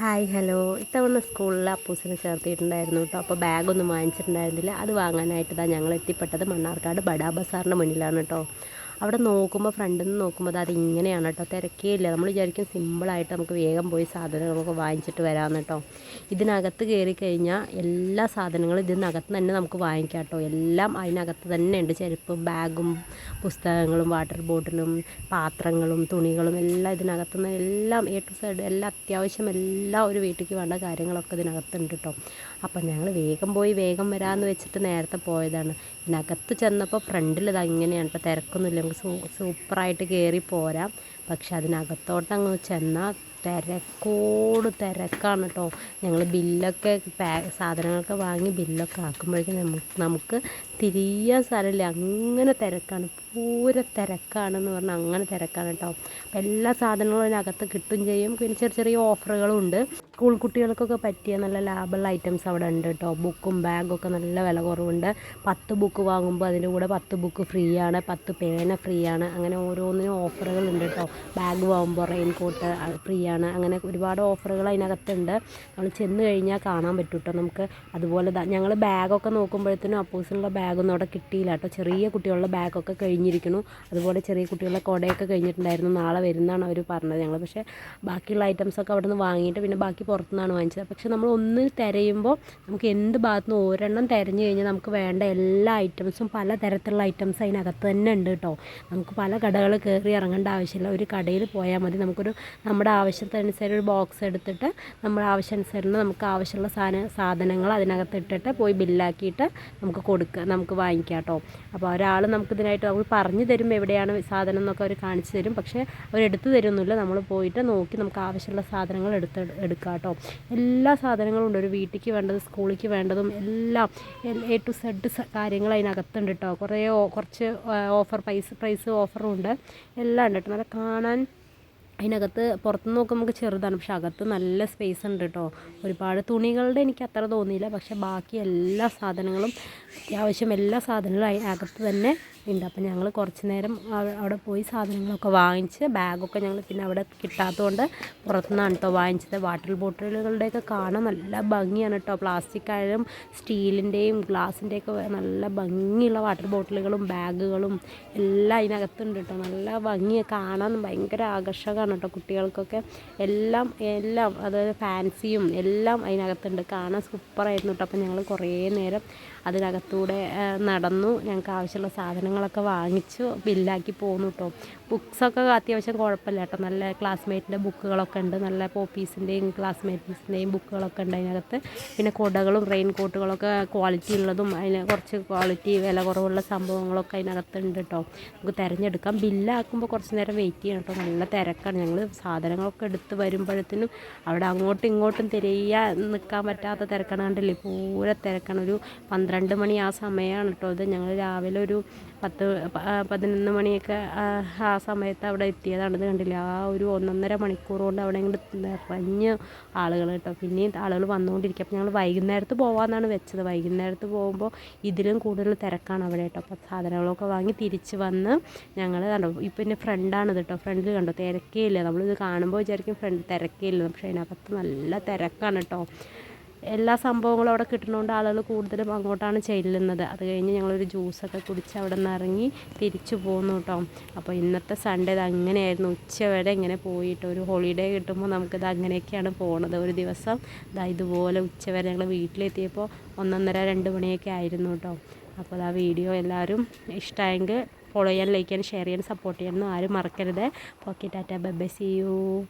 Hi hello. ഇത്തവണ സ്കൂളിൽ അപ്പൂസിനെ ചേർത്തിട്ടുണ്ടായിരുന്നു കേട്ടോ അപ്പോൾ ബാഗൊന്നും വാങ്ങിച്ചിട്ടുണ്ടായിരുന്നില്ല. അത് വാങ്ങാനായിട്ട് ഞങ്ങൾ എത്തിപ്പെട്ടത് മണ്ണാർക്കാട് ബഡാ ബസാറിന്റെ മുന്നിലാണ് കേട്ടോ അവിടെ നോക്കുമ്പോൾ ഫ്രണ്ടിൽ നിന്ന് നോക്കുമ്പോൾ അത് ഇങ്ങനെയാണ് കേട്ടോ. തിരക്കേയില്ല. നമ്മൾ വിചാരിക്കും സിമ്പിളായിട്ട് നമുക്ക് വേഗം പോയി സാധനങ്ങളൊക്കെ വാങ്ങിച്ചിട്ട് വരാമെന്ന് കേട്ടോ. ഇതിനകത്ത് കയറി കഴിഞ്ഞാൽ എല്ലാ സാധനങ്ങളും ഇതിനകത്ത് തന്നെ നമുക്ക് വാങ്ങിക്കാം കേട്ടോ. എല്ലാം അതിനകത്ത് തന്നെ ഉണ്ട്. ചെരുപ്പും ബാഗും പുസ്തകങ്ങളും വാട്ടർ ബോട്ടിലും പാത്രങ്ങളും തുണികളും എല്ലാം ഇതിനകത്ത് നിന്ന് എല്ലാം എ ടു സൈഡ് എല്ലാം അത്യാവശ്യം എല്ലാം ഒരു വീട്ടിലേക്ക് വേണ്ട കാര്യങ്ങളൊക്കെ ഇതിനകത്തുണ്ട് കേട്ടോ. അപ്പം ഞങ്ങൾ വേഗം പോയി വേഗം വരാമെന്ന് വെച്ചിട്ട് നേരത്തെ പോയതാണ്. ഇതിനകത്ത് ചെന്നപ്പോൾ ഫ്രണ്ടിൽ ഇത് അങ്ങനെയാണ് കേട്ടോ തിരക്കൊന്നുമില്ല. നമുക്ക് സൂപ്പറായിട്ട് കയറി പോരാം. പക്ഷെ അതിനകത്തോട്ട് അങ്ങ് ചെന്നാൽ തിരക്കോട് തിരക്കാണ് കേട്ടോ ഞങ്ങൾ ബില്ലൊക്കെ പാ സാധനങ്ങളൊക്കെ വാങ്ങി ബില്ലൊക്കെ ആക്കുമ്പോഴേക്കും നമുക്ക് നമുക്ക് തിരിയാൻ സ്ഥലമില്ല. അങ്ങനെ തിരക്കാണ്. പൂര തിരക്കാണെന്ന് പറഞ്ഞാൽ അങ്ങനെ തിരക്കാണ് കേട്ടോ അപ്പം എല്ലാ സാധനങ്ങളും അതിനകത്ത് കിട്ടും ചെയ്യും. പിന്നെ ചെറിയ ചെറിയ ഓഫറുകളും ഉണ്ട്. സ്കൂൾ കുട്ടികൾക്കൊക്കെ പറ്റിയ നല്ല ലാബിൾ ഐറ്റംസ് അവിടെ ഉണ്ട് കേട്ടോ ബുക്കും ബാഗും ഒക്കെ നല്ല വില കുറവുണ്ട്. പത്ത് ബുക്ക് വാങ്ങുമ്പോൾ അതിന്റെ കൂടെ പത്ത് ബുക്ക് ഫ്രീ ആണ്. പത്ത് പേന ഫ്രീ ആണ്. അങ്ങനെ ഓരോന്നിനും ഓഫറുകളുണ്ട് കേട്ടോ ബാഗ് വാങ്ങുമ്പോൾ റെയിൻ കോട്ട് ഫ്രീ ആണ്. അങ്ങനെ ഒരുപാട് ഓഫറുകൾ അതിനകത്തുണ്ട്. നമ്മൾ ചെന്ന് കഴിഞ്ഞാൽ കാണാൻ പറ്റും കേട്ടോ നമുക്ക്. അതുപോലെ ഞങ്ങൾ ബാഗൊക്കെ നോക്കുമ്പോഴത്തേനും അപ്പോസിനുള്ള ബാഗൊന്നും അവിടെ കിട്ടിയില്ല കേട്ടോ ചെറിയ കുട്ടികളുടെ ബാഗൊക്കെ കഴിഞ്ഞിരിക്കുന്നു അതുപോലെ ചെറിയ കുട്ടികളുടെ കുടയൊക്കെ കഴിഞ്ഞിട്ടുണ്ടായിരുന്നു. നാളെ വരുന്നതാണ് അവർ പറഞ്ഞത് ഞങ്ങൾ പക്ഷേ ബാക്കിയുള്ള ഐറ്റംസൊക്കെ അവിടെ നിന്ന് വാങ്ങിയിട്ട് പിന്നെ ബാക്കി പുറത്തുനിന്നാണ് വാങ്ങിച്ചത്. പക്ഷേ നമ്മൾ ഒന്ന് തിരയുമ്പോൾ നമുക്ക് എന്ത് ഭാഗത്തുനിന്ന് ഒരെണ്ണം തിരഞ്ഞു കഴിഞ്ഞാൽ നമുക്ക് വേണ്ട എല്ലാ ഐറ്റംസും പല തരത്തിലുള്ള ഐറ്റംസ് അതിനകത്ത് തന്നെ ഉണ്ട് കേട്ടോ. നമുക്ക് പല കടകൾ കയറി ഇറങ്ങേണ്ട ആവശ്യമില്ല. ഒരു കടയിൽ പോയാൽ മതി. നമുക്കൊരു നമ്മുടെ ആവശ്യത്തിനനുസരിച്ച് ഒരു ബോക്സ് എടുത്തിട്ട് നമ്മുടെ ആവശ്യമനുസരിച്ച് നമുക്ക് ആവശ്യമുള്ള സാധന സാധനങ്ങൾ അതിനകത്ത് ഇട്ടിട്ട് പോയി ബില്ലാക്കിയിട്ട് നമുക്ക് കൊടുക്കുക നമുക്ക് വാങ്ങിക്കാം കേട്ടോ. അപ്പോൾ ഒരാൾ നമുക്ക് ഇതിനായിട്ട് പറഞ്ഞു തരും എവിടെയാണ് സാധനം എന്നൊക്കെ അവർ കാണിച്ചു തരും. പക്ഷേ അവർ എടുത്തു തരുന്നില്ല. നമ്മൾ പോയിട്ട് നോക്കി നമുക്ക് ആവശ്യമുള്ള സാധനങ്ങൾ എടുത്ത് എടുക്കാം കേട്ടോ. എല്ലാ സാധനങ്ങളും ഉണ്ട്. ഒരു വീട്ടിലേക്ക് വേണ്ടത് സ്കൂളിലേക്ക് വേണ്ടതും എല്ലാം. എ ടു സെഡ് കാര്യങ്ങൾ അതിനകത്തുണ്ട് കേട്ടോ. കുറേ കുറച്ച് ഓഫർ പ്രൈസ് പ്രൈസ് ഓഫറും ഉണ്ട്. എല്ലാം ഉണ്ട് കേട്ടോ. നല്ല കാണാൻ അതിനകത്ത് പുറത്ത് നോക്കുമ്പോൾ നമുക്ക് ചെറുതാണ് പക്ഷെ അകത്ത് നല്ല സ്പേസ് ഉണ്ട് കേട്ടോ ഒരുപാട് തുണികളുടെ എനിക്ക് അത്ര തോന്നിയില്ല പക്ഷെ ബാക്കി എല്ലാ സാധനങ്ങളും അത്യാവശ്യം എല്ലാ സാധനങ്ങളും അകത്ത് തന്നെ ഉണ്ട്. അപ്പം ഞങ്ങൾ കുറച്ച് നേരം അവിടെ പോയി സാധനങ്ങളൊക്കെ വാങ്ങിച്ച് ബാഗൊക്കെ ഞങ്ങൾ പിന്നെ അവിടെ കിട്ടാത്തതുകൊണ്ട് പുറത്തുനിന്നാണ് കേട്ടോ വാങ്ങിച്ചത്. വാട്ടർ ബോട്ടിലുകളുടെയൊക്കെ കാണാൻ നല്ല ഭംഗിയാണ് കേട്ടോ പ്ലാസ്റ്റിക് ആയാലും സ്റ്റീലിന്റെയും ഗ്ലാസിന്റെയൊക്കെ നല്ല ഭംഗിയുള്ള വാട്ടർ ബോട്ടിലുകളും ബാഗുകളും എല്ലാം അതിനകത്തുണ്ട് കേട്ടോ നല്ല ഭംഗിയാണ് കാണാൻ ഭയങ്കര ആകർഷകമാണ്. കേട്ടോ കുട്ടികൾക്കൊക്കെ. എല്ലാം എല്ലാം അതായത് ഫാൻസിയും എല്ലാം അതിനകത്തുണ്ട്. കാണാൻ സൂപ്പറായിരുന്നു കേട്ടോ. അപ്പോൾ ഞങ്ങൾ കുറേ നേരം അതിനകത്തൂടെ നടന്നു. ഞങ്ങൾക്ക് ആവശ്യമുള്ള സാധനങ്ങളൊക്കെ വാങ്ങിച്ചു ബില്ലാക്കി പോന്നു കേട്ടോ. ബുക്സൊക്കെ അത്യാവശ്യം കുഴപ്പമില്ല കേട്ടോ. നല്ല ക്ലാസ്മേറ്റിന്റെ ബുക്കുകളൊക്കെ ഉണ്ട്. നല്ല പോപ്പീസിന്റെയും ക്ലാസ്മേറ്റ്സിന്റെയും ബുക്കുകളൊക്കെ ഉണ്ട് അതിനകത്ത്. പിന്നെ കുടകളും റെയിൻ കോട്ടുകളൊക്കെ ക്വാളിറ്റി ഉള്ളതും അതിന് കുറച്ച് ക്വാളിറ്റി വില കുറവുള്ള സംഭവങ്ങളൊക്കെ അതിനകത്തുണ്ട് കേട്ടോ. നമുക്ക് തിരഞ്ഞെടുക്കാം. ബില്ലാക്കുമ്പോൾ കുറച്ച് നേരം വെയിറ്റ് ചെയ്യണം കേട്ടോ. നല്ല തിരക്കാണ്. ഞങ്ങൾ സാധനങ്ങളൊക്കെ എടുത്ത് വരുമ്പോഴത്തേനും അവിടെ അങ്ങോട്ടും ഇങ്ങോട്ടും തിരയാൻ നിൽക്കാൻ പറ്റാത്ത തിരക്കാണ് കണ്ടില്ലേ? പൂര തിരക്കാണ്. ഒരു പന്ത്രണ്ട് മണി ആ സമയമാണ് കേട്ടോ. ഇത് ഞങ്ങൾ രാവിലെ ഒരു പത്ത് പതിനൊന്ന് മണിയൊക്കെ ആ സമയത്ത് അവിടെ എത്തിയതാണ് ഇത് കണ്ടില്ല? ആ ഒരു ഒന്നൊന്നര മണിക്കൂർ കൊണ്ട് അവിടെ ഇങ്ങോട്ട് നിറഞ്ഞ് ആളുകൾ കേട്ടോ. പിന്നെയും ആളുകൾ വന്നുകൊണ്ടിരിക്കും. അപ്പോൾ ഞങ്ങൾ വൈകുന്നേരത്ത് പോകാമെന്നാണ് വെച്ചത്. വൈകുന്നേരത്ത് പോകുമ്പോൾ ഇതിലും കൂടുതൽ തിരക്കാണ് അവിടെ കേട്ടോ. അപ്പോൾ സാധനങ്ങളൊക്കെ വാങ്ങി തിരിച്ച് വന്ന് ഞങ്ങൾ കണ്ടോ. ഇപ്പം എന്റെ ഫ്രണ്ടാണ് കേട്ടോ. ഫ്രണ്ടിൽ കണ്ടോ. തിരക്കേ ഇല്ല നമ്മളിത് കാണുമ്പോൾ വിചാരിക്കും ഫ്രണ്ട് തിരക്കേ ഇല്ല പക്ഷേ അതിനകത്ത് നല്ല തിരക്കാണ് കേട്ടോ. എല്ലാ സംഭവങ്ങളും അവിടെ കിട്ടുന്നതുകൊണ്ട് ആളുകൾ കൂടുതലും അങ്ങോട്ടാണ് ചെല്ലുന്നത്. അത് കഴിഞ്ഞ് ഞങ്ങളൊരു ജ്യൂസൊക്കെ കുടിച്ച് അവിടെ നിന്ന് ഇറങ്ങി തിരിച്ചു പോന്നു കേട്ടോ അപ്പോൾ ഇന്നത്തെ സൺഡേ ഇത് അങ്ങനെയായിരുന്നു. ഉച്ച വരെ ഇങ്ങനെ പോയിട്ട് ഒരു ഹോളിഡേ കിട്ടുമ്പോൾ നമുക്കിത് അങ്ങനെയൊക്കെയാണ് പോണത്. ഒരു ദിവസം ഇതാ ഇതുപോലെ ഉച്ച വരെ ഞങ്ങൾ വീട്ടിലെത്തിയപ്പോൾ ഒന്നൊന്നര രണ്ട് മണിയൊക്കെ ആയിരുന്നു കേട്ടോ അപ്പോൾ ആ വീഡിയോ എല്ലാവരും ഇഷ്ടമായെങ്കിൽ ഫോളോ ചെയ്യാൻ ലൈക്ക് ചെയ്യാൻ ഷെയർ ചെയ്യാൻ സപ്പോർട്ട് ചെയ്യാനൊന്നും ആരും മറക്കരുത്. Okay tata bye bye see you